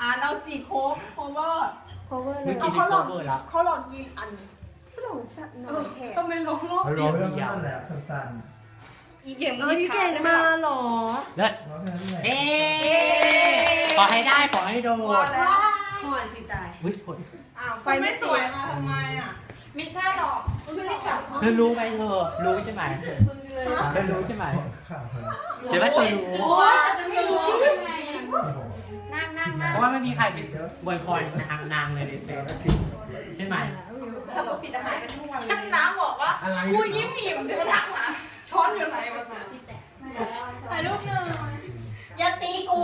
อ่านเอาสี่โค้กโคเวอร์ cover เลเมื่ยอกี้ เขาที่หลอก cover แล้วเขาหลอกยีอันขนมสัตว์น้อยแท้ทำไมร้องรอบร้องนั่นแหละสั้นอีเก่ง เอ้ยเก่งมาเหรอ เลิศๆร้องแค่นั้นแหละเอ๊ขอให้ได้ขอให้โดพอนแล้วห่อนสิตายอุ้ยผลอ้าวไฟไฟไม่ไม่สสววยยมาทำไมอะไม่ใช่หรอกไม่ได้จับเธอรู้ไหมเธอรู้ใช่ไหมมึงเลยเธอรู้ใช่ไหมข่าวเธอใช่ไหมเธอรู้โอ้ยจะไม่รู้ได้ยังไงอะโอ้โหนั่งนั่งนั่งเพราะว่าไม่มีใครเป็นบวยพรนางนางเลยในเฟซใช่ไหมสมุดสิทธิ์หายไปทั้งวันเลยน้ำบอกว่าอะไรกูยิ้มอิ่มเดี๋ยวมาถามหาช้อนอยู่ไหนวะ ถ่ายรูปหน่อย อย่าตีกู